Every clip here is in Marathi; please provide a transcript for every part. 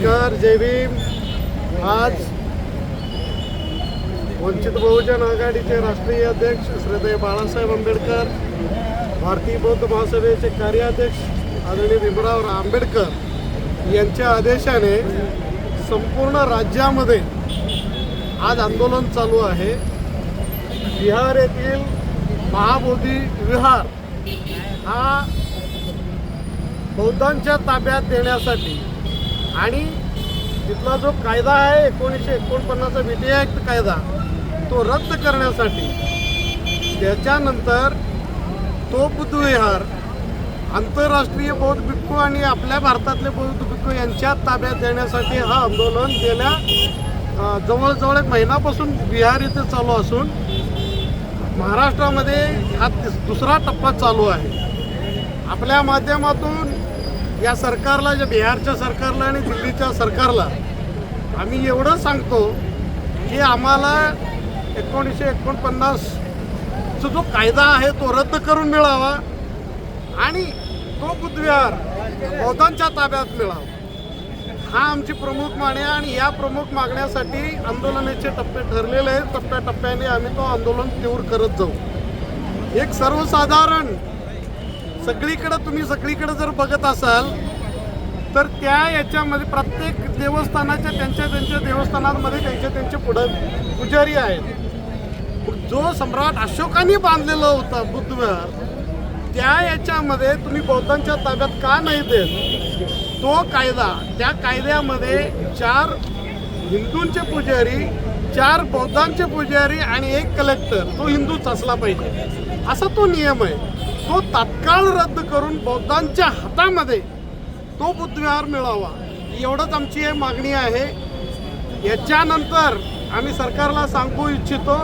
नमस्कार जय भीम. आज वंचित बहुजन आघाडीचे राष्ट्रीय अध्यक्ष श्रीदय बाळासाहेब आंबेडकर भारतीय बौद्ध महासभेचे कार्याध्यक्ष आदरणीय भीमराव आंबेडकर यांच्या आदेशाने संपूर्ण राज्यामध्ये आज आंदोलन चालू आहे. बिहार येथील महाबोधी विहार हा बौद्धांच्या ताब्यात देण्यासाठी आणि तिथला जो कायदा आहे एकोणीसशे एकोणपन्नासचा विधेयक ॲक्ट कायदा तो रद्द करण्यासाठी त्याच्यानंतर तो बुद्धविहार आंतरराष्ट्रीय बौद्ध भिक्खू आणि आपल्या भारतातले बौद्ध भिक्खू यांच्या ताब्यात देण्यासाठी हा आंदोलन गेल्या जवळजवळ एक महिनापासून बिहार इथे चालू असून महाराष्ट्रामध्ये हा दुसरा टप्पा चालू आहे. आपल्या माध्यमातून या सरकारला जे बिहारच्या सरकारला आणि दिल्लीच्या सरकारला आम्ही एवढं सांगतो की आम्हाला एकोणीसशे एकोणपन्नासचा जो कायदा आहे तो रद्द करून मिळावा आणि तो बुद्धविहार बौद्धांच्या ताब्यात मिळावा. हा आमची प्रमुख मागणी आहे आणि या प्रमुख मागण्यासाठी आंदोलनाचे टप्पे ठरलेले आहेत. टप्प्याटप्प्याने आम्ही तो आंदोलन तीव्र करत जाऊ. एक सर्वसाधारण सगळीकडं तुम्ही सगळीकडं जर बघत असाल तर त्या याच्यामध्ये प्रत्येक देवस्थानाच्या त्यांच्या त्यांच्या देवस्थानांमध्ये त्यांचे त्यांचे पुढं पुजारी आहेत. जो सम्राट अशोकाने बांधलेला होता बुद्धविहार त्या याच्यामध्ये तुम्ही बौद्धांच्या ताब्यात का नाही देत? तो कायदा त्या कायद्यामध्ये चार हिंदूंचे पुजारी चार बौद्धांचे पुजारी आणि एक कलेक्टर तो हिंदूच असला पाहिजे. असा तो नियम आहे. तो तात्काळ रद्द करून बौद्धांच्या हातामध्ये तो बुद्धविहार मिळावा एवढंच आमची हे मागणी आहे. याच्यानंतर आम्ही सरकारला सांगू इच्छितो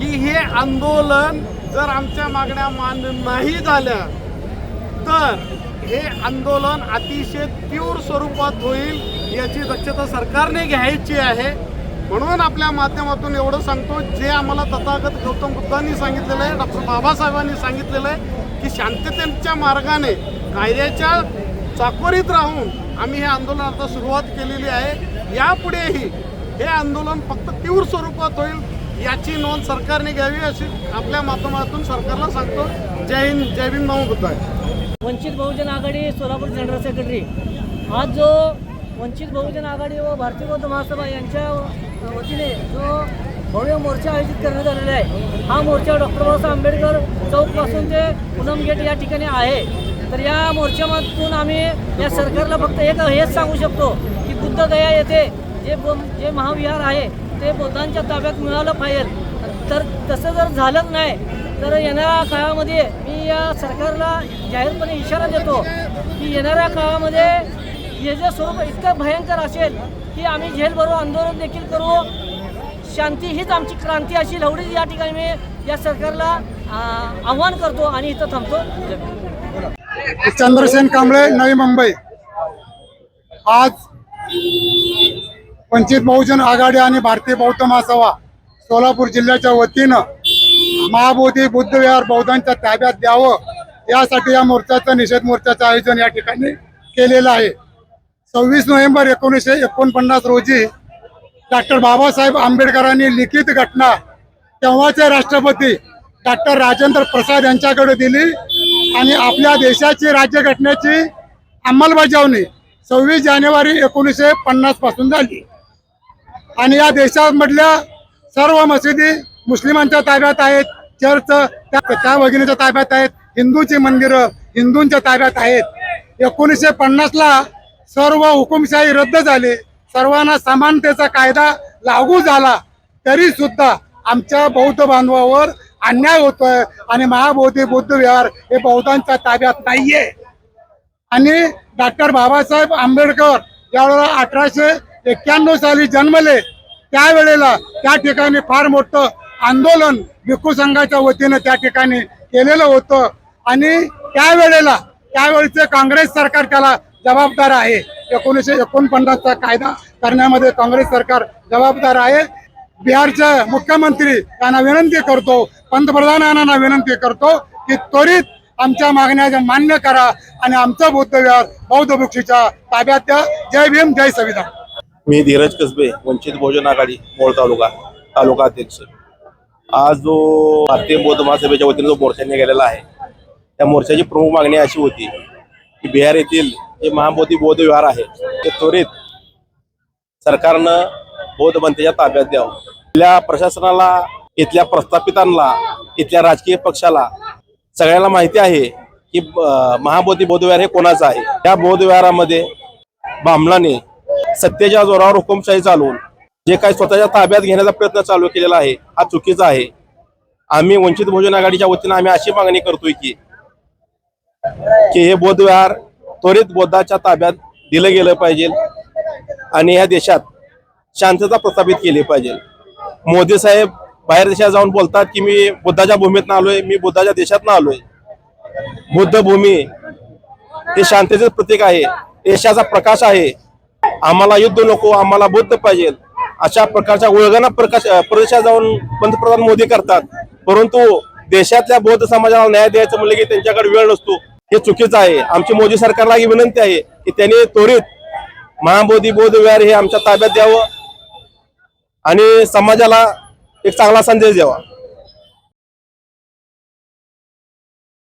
की हे आंदोलन जर आमच्या मागण्या मान्य नाही झाल्या तर हे आंदोलन अतिशय तीव्र स्वरूपात होईल याची दक्षता सरकारने घ्यायची आहे. म्हणून आपल्या माध्यमातून एवढं सांगतो जे आम्हाला तथागत गौतम बुद्धांनी सांगितलेलं आहे डॉक्टर बाबासाहेबांनी सांगितलेलं आहे की शांततेच्या मार्गाने कायद्याच्या चाकोरीत राहून आम्ही हे आंदोलन आता सुरुवात केलेली आहे. यापुढेही हे आंदोलन फक्त तीव्र स्वरूपात होईल याची नोंद सरकारने घ्यावी अशी आपल्या माध्यमातून सरकारला सांगतो. जय हिंद जय भीम नमो बुद्धाय. Vanchit Bahujan Aghadi Solapur general secretary. आज जो वंचित बहुजन आघाडी व भारतीय बौद्ध महासभा यांच्या वतीने जो भव्य मोर्चा आयोजित करण्यात आलेला आहे. हा मोर्चा डॉक्टर बाबासाहेब आंबेडकर चौकपासून ते पुनम गेट या ठिकाणी आहे. तर या मोर्चामधून आम्ही या सरकारला फक्त एक हेच सांगू शकतो की बुद्धगया येथे जे जे महाविहार आहे ते बौद्धांच्या ताब्यात मिळालं पाहिजे तर तसं जर झालंच नाही तर येणाऱ्या काळामध्ये मी या सरकारला जाहीरपणे इशारा देतो की येणाऱ्या काळामध्ये हे जे स्वरूप इतकं भयंकर असेल की आम्ही झेल भरू आंदोलन देखील करू शांती हीच आमची क्रांती अशी लवडीच या ठिकाणी मी या सरकारला आव्हान करतो आणि इथं थांबतो. चंद्रसेन कांबळे नवी मुंबई. आज वंचित बहुजन आघाडी आणि भारतीय बौद्ध महासभा सोलापूर जिल्ह्याच्या वतीनं महाबोधी बुद्धविहार बौद्धांच्या ताब्यात द्यावं यासाठी या मोर्चाचं निषेध मोर्चाचं आयोजन या ठिकाणी केलेलं आहे. सव्वीस नोव्हेंबर एकोणीसशे एकोणपन्नास रोजी डॉक्टर बाबासाहेब आंबेडकरांनी लिखित घटना तेव्हाचे राष्ट्रपती डॉक्टर राजेंद्र प्रसाद यांच्याकडे दिली आणि आपल्या देशाची राज्यघटनेची अंमलबजावणी सव्वीस जानेवारी एकोणीसशे पन्नासपासून झाली. आणि या देशामधल्या सर्व मशिदी मुस्लिमांच्या ताब्यात आहेत चर्च त्या त्या भगिनीच्या ताब्यात आहेत हिंदूची मंदिरं हिंदूंच्या ताब्यात आहेत. एकोणीसशे पन्नासला सर्व हुकुमशाही रद्द झाली. सर्वांना समानतेचा कायदा लागू झाला तरी सुद्धा आमच्या बौद्ध बांधवावर अन्याय होतोय आणि महाबोधी बुद्ध विहार हे बौद्धांच्या ताब्यात नाहीये. आणि डॉक्टर बाबासाहेब आंबेडकर ज्यावेळेला अठराशे एक्क्याण्णव साली जन्मले. त्यावेळेला त्या ठिकाणी फार मोठं आंदोलन भिक्खू संघाच्या वतीनं त्या ठिकाणी केलेलं होतं. आणि त्यावेळेला त्यावेळेचे काँग्रेस सरकार त्याला जबाबदार आहे. एकोणीसशे एकोणपन्नासचा कायदा करण्यामध्ये काँग्रेस सरकार जबाबदार आहे. बिहारच्या मुख्यमंत्री यांना विनंती करतो पंतप्रधानांना विनंती करतो की त्वरित आमच्या मागण्या मान्य करा आणि आमचं बौद्ध विहार बौद्ध भिक्षूच्या ताब्यात द्या. जय भीम जय संविधान. मी धीरज कसबे वंचित बहुजन आघाडी मोळ तालुका तालुका अध्यक्ष. आज जो भारतीय बौद्ध महासभेच्या वतीने जो मोर्चा निघालेला आहे त्या मोर्चाची प्रमुख मागणी अशी होती की बिहार येथील जे महाबोधी बोधविहार आहे. ते त्वरित सरकारनं बौद्ध बनतेच्या ताब्यात द्यावं. इथल्या प्रशासनाला इथल्या प्रस्थापितांना इथल्या राजकीय पक्षाला सगळ्यांना माहिती आहे की महाबोधी बौद्ध हे कोणाचं आहे? त्या बौद्ध विहारामध्ये बामलाने सत्तेच्या जोरावर हुकुमशाही चालवून जे काही स्वतःच्या ताब्यात घेण्याचा प्रयत्न चालू केलेला आहे हा चुकीचा आहे. आम्ही वंचित बहुजन आघाडीच्या वतीनं आम्ही अशी मागणी करतोय की की हे बोधविहार त्वरित बौद्धाच्या ताब्यात दिलं गेलं पाहिजे आणि ह्या देशात शांतता प्रस्थापित केली पाहिजे. मोदी साहेब बाहेर देशात जाऊन बोलतात की मी बुद्धाच्या भूमीतनं आलोय मी बुद्धाच्या देशातनं आलोय. बुद्ध भूमी हे शांततेचं प्रतीक आहे देशाचा प्रकाश आहे. आम्हाला युद्ध नको आम्हाला बुद्ध पाहिजे. अशा प्रकारच्या उळगना प्रकाश प्रदेशात जाऊन पंतप्रधान मोदी करतात. परंतु देशातल्या बौद्ध समाजाला न्याय द्यायचं म्हणलं की त्यांच्याकडे वेळ नसतो. हे चुकीचं आहे. आमची मोदी सरकारला ही विनंती आहे की त्यांनी त्वरित महाबोधी बोध विहार हे आमच्या ताब्यात द्यावं आणि समाजाला एक चांगला संदेश द्यावा.